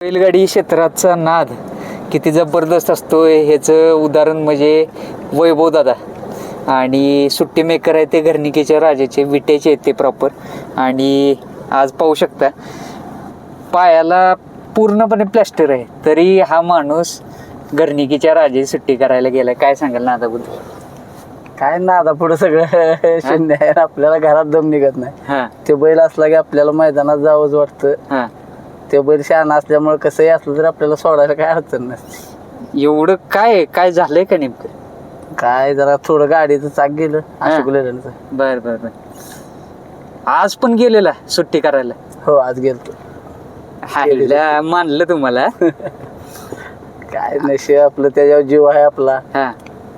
बैलगाडी क्षेत्राचा नाद किती जबरदस्त असतो ह्याचं उदाहरण म्हणजे वैभव दादा. आणि सुट्टी मेकर आहे ते घरणिकेच्या राजाचे विटेचे आहेत ते प्रॉपर आणि आज पाहू शकता पायाला पूर्णपणे प्लॅस्टर आहे. तरी हा माणूस घरणिकीच्या राजाची सुट्टी करायला गेला काय सांगाल नादाबद्दल? काय ना आता पुढे सगळं शून्य आहे. आपल्याला घरात दम निघत नाही. हां. ते बैल असला की आपल्याला मैदानात जावंच वाटतं. हां. ते बैल शहाणा असल्यामुळे कसंही असलं तर आपल्याला सोडायला काय अडचण नसते एवढं काय काय झालंय का नेमकं? काय जरा थोडं गाडीचं चाक गेलं अशोक लेलंडचं. बर बर बर. आज पण गेलेला सुट्टी करायला? हो आज गेलतो. हायला मानलं तुम्हाला? काय नशे आपलं त्याच्यावर जीव आहे आपला. हा.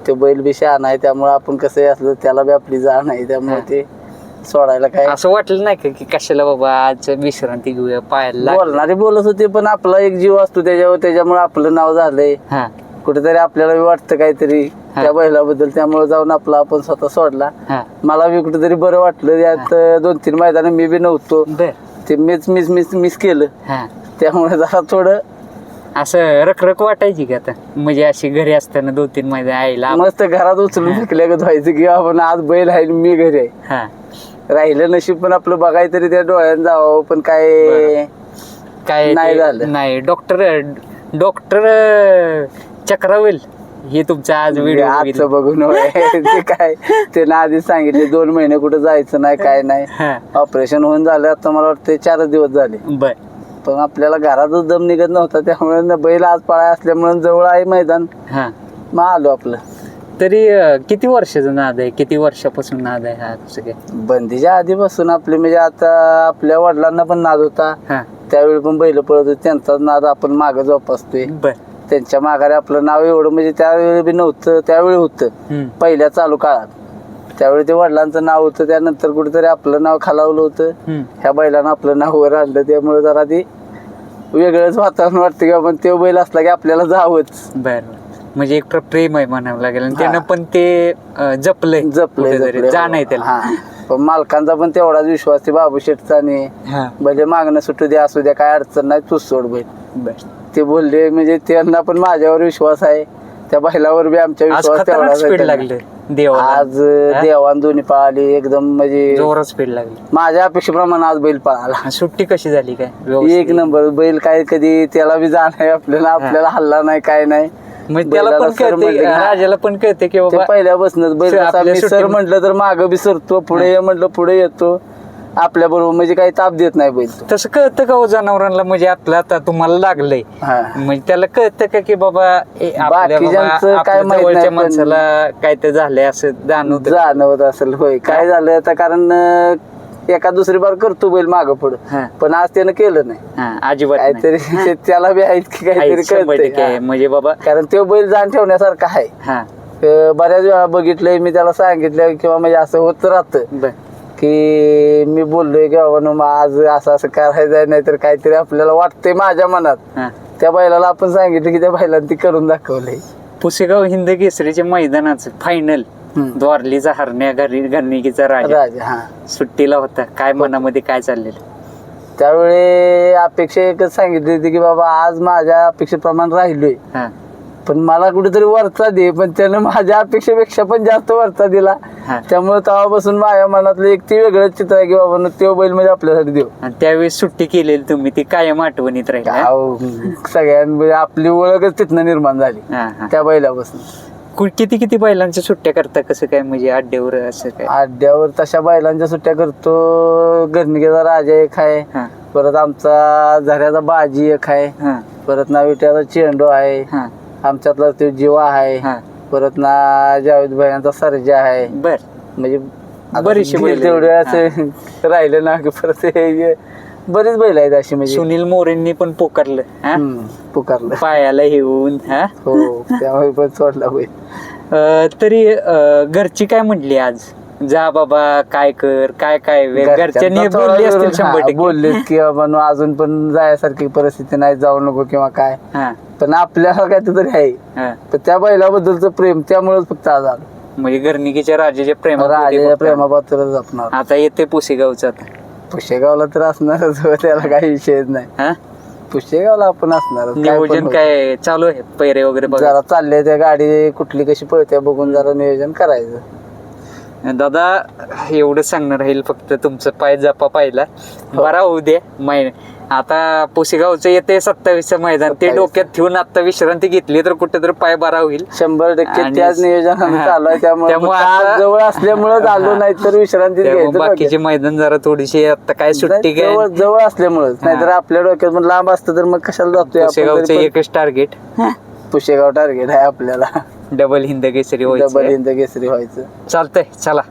ते बैल बी शहाणा आहे त्यामुळे आपण कसंही असलं त्याला बी आपली जाण आहे त्यामुळे. ते सोडायला काय? असं वाटलं नाही का की कशाला बाबा आज विश्रांती घेऊया पायाला बोलणारे बोलत होते पण आपला एक जीव असतो त्याच्यावर त्याच्यामुळे आपलं नाव झालंय. हा. कुठेतरी आपल्याला वाटतं काहीतरी त्या बैलाबद्दल त्यामुळे जाऊन आपला आपण स्वतः सोडला. हा. मला बी कुठेतरी बरं वाटलं यात दोन तीन मैदान मी बी नव्हतो. बर. ते मीच मिस मिस मिस केलं. हा. त्यामुळे जरा थोडं असं रखरख वाटायची का आता? म्हणजे अशी घरी असताना दोन तीन महिने आईला मस्त घरात उचलून फेकल्यागत व्हायचं की आपण आज बैल आहे आणि मी घरी आहे. हा. राहिलं नशीब पण आपलं बघाय तरी त्या डोळ्यात जावं पण काय. काय नाही ते- झालं. नाही डॉक्टर डॉक्टर चक्रावेल हे तुमचा आज व्हिडिओ आजचं बघून होय. ते काय ते ना आधीच सांगितले दोन महिने कुठं जायचं नाही काय नाही. हा. ऑपरेशन होऊन झालं आता मला वाटतं चारच दिवस झाले. बर. पण आपल्याला घरातच दम निघत नव्हता त्यामुळे न बैल आज पळाय असल्यामुळे जवळ आहे मैदान. हा. मग आलो आपलं. तरी अं, किती वर्षाचा नाद आहे? किती वर्षापासून नाद आहे हा काय बंदीच्या आधीपासून आपले म्हणजे आता आपल्या वडिलांना पण नाद होता. हा. त्यावेळी पण बैल पळत होते त्यांचा नाद आपण मागं जोपासतोय. बर. त्यांच्या माघारी आपलं नाव एवढं म्हणजे त्यावेळी बी नव्हतं त्यावेळी होतं. हम्म. पहिल्या चालू काळात. त्यावेळी ते वडिलांचं नाव होतं त्यानंतर कुठेतरी आपलं नाव खालावलं होतं. हम्म. ह्या बैलानं आपलं नाव वर आणलं त्यामुळे जरा ते वेगळंच वातावरण वाटतं की आपण तो बैल असला की आपल्याला जावंच. बर बर. म्हणजे एक प्र- प्रेम आहे म्हणावं लागेल. आणि. त्यानं पण ते जपलंय. जाण आहे त्याला. पण मालकांचा पण तेवढाच विश्वास ते बाबू शेठचा आणि भले मागणं सुटू द्या असू द्या काय अडचण नाही तूच सोड बैल. ते बोलले म्हणजे त्यांना पण माझ्यावर विश्वास आहे. त्या बैलावर बी आमच्या विश्वास तेवढाच आज? देवान दोन्ही पळाली एकदम म्हणजे जोरात स्पीड लागली. माझ्या अपेक्षेप्रमाणे आज बैल पळाला. सुट्टी कशी झाली काय? एक? नंबर बैल काय कधी त्याला बी जाण आहे आपल्याला आपल्याला हल्ला नाही काय नाही. त्याला बैलाला पण सर कळते म्हणलं की हा. राजाला पण कळते की ते बाबा पहिल्यापासूनच बैल सर, कसा आपल्या मी सर सुट्टी- म्हटलं तर मागं बी सरतो पुढे म्हटलं पुढे येतो. आपल्या बरोबर म्हणजे काही ताप देत नाही बैल तो. तसं कळतं का हो जनावरांना? म्हणजे आपलं आता तुम्हाला लागलंय. हा. म्हणजे त्याला कळतं का की बाबा ए, आपल्या बाकीच्यांचं बाबा, काय आपल्या माहीत जवळच्या नाही, पण- माणसाला काय ते झालंय असं जाणवत. जाणवत असेल होय. काय झालं आता? कारण अं, एका दुसरी बार करतो बैल मागं पुढं. पण आज त्यानं केलं नाही. अजिबात नाही. काहीतरी त्याला बी आहेत की आहे, काहीतरी शंभर टक्के. आहे. कळतंय म्हणजे बाबा कारण तो बैल जाण ठेवण्यासारखा आहे. हा. अं, बऱ्याच वेळा बघितलंय मी त्याला सांगितलं किंवा म्हणजे असं होत राहतं. बर. की मी बोललोय की बाबा नो, मग आज असं असं करायचं नाही तर काहीतरी आपल्याला वाटतंय माझ्या मनात. हा. त्या बैलाला आपण सांगितलं की त्या बैलाने ती करून दाखवलंय. पुसेगाव हिंद केसरीच्या मैदानाचं फायनल. द्वारलीचा हरण्या घरी घरणिकीचा राजा. राजा हा. सुट्टीला होता. काय मनामध्ये काय चाललेलं? त्यावेळी अपेक्षा एकच सांगितली होती की बाबा आज माझ्या अपेक्षेप्रमाणे राहिलोय. हा. पण मला कुठेतरी वरचा दे पण त्यानं माझ्या अपेक्षेपेक्षा पण जास्त वरचा दिला. हा. त्यामुळे तेव्हापासून माझ्या मनातलं एक ती वेगळंच चित्र आहे की बाबा नो, तो बैल म्हणजे आपल्यासाठी देऊ आणि त्यावेळेस सुट्टी केलेली तुम्ही ती कायम आठवणीत राहील हा? अहो, सगळ्यां आपली ओळखच तिथनं निर्माण झाली. हा हा. त्या बैलापासून. कु- किती किती बैलांच्या सुट्ट्या करता? कसं काय? म्हणजे अड्ड्यावर असं काय? अड्ड्यावर तशा बैलांच्या सुट्ट्या करतो. गर्निकेचा राजा एक आहे. हा. परत आमचा झऱ्याचा बाजी एक आहे. हा. परत ना विट्याचा चेंडू आहे. हा. आमच्यातला तो जीवा आहे. परत ना जावेद भाईंचा सर्जा आहे. बर. म्हणजे आता बरीचशी बैलं. आहेत. तेवढे असे राहिले ना की परत हे बरेच बैल आहेत अशी म्हणजे. सुनील मोरेंनी पण पोकारलं. हा? हम्म, पुकारलं. पायाला हेऊन हा? हो त्यामुळे पण सोडला बैल अं, तरी अं, घरची काय म्हणली आज? जा बाबा काय कर काय काय वे- घरच्यांनी थोडा बोलली असतील विरोध- शंभर हा, टक्के बोललेत की बाबा नो अजून पण जायसारखी परिस्थिती नाही जाऊ नको किंवा काय. हा. पण आपल्याला काय तरी आहे. हा. पण त्या बैलाबद्दलचं प्रेम त्यामुळेच फक्त आज आलो. म्हणजे घरणिकीच्या राजाच्या राजाच्या प्रेमा प्रेमापात्र जपणार. आता येते पुसेगावचं आता. पुशेगावला तर असणारच हो, त्याला काही विषयच नाही. हा? पुशेगावला आपण असणार नियोजन. काय चालू आहे? पैरे वगैरे बघा. जरा चालले त्या गाडी कुठली कशी पळते बघून जरा नियोजन करायचं. दादा एवढं सांगणार राहील फक्त तुमचं पाय जपा पाहिला. बरा होऊ दे मै आता पुसेगावचं येते सत्तावीसचं मैदान ते 27. डोक्यात ठेवून आता विश्रांती घेतली तर कुठेतरी पाय बरा होईल. शंभर टक्के त्याच नियोजन. चालू आहे त्यामुळे जवळ असल्यामुळे झालो नाही तर विश्रांती बाकीचे मैदान जरा थोडीशी आता काय सुट्टी जवळ असल्यामुळे. नाहीतर आपल्या डोक्यात लांब असतं तर मग कशाला जातोय आपण? पुसेगावचं एकच टार्गेट पुशेगाव टार्गेट आहे आपल्याला. डबल हिंद केसरी डबल हिंद केसरी व्हायचं. चालतंय चला.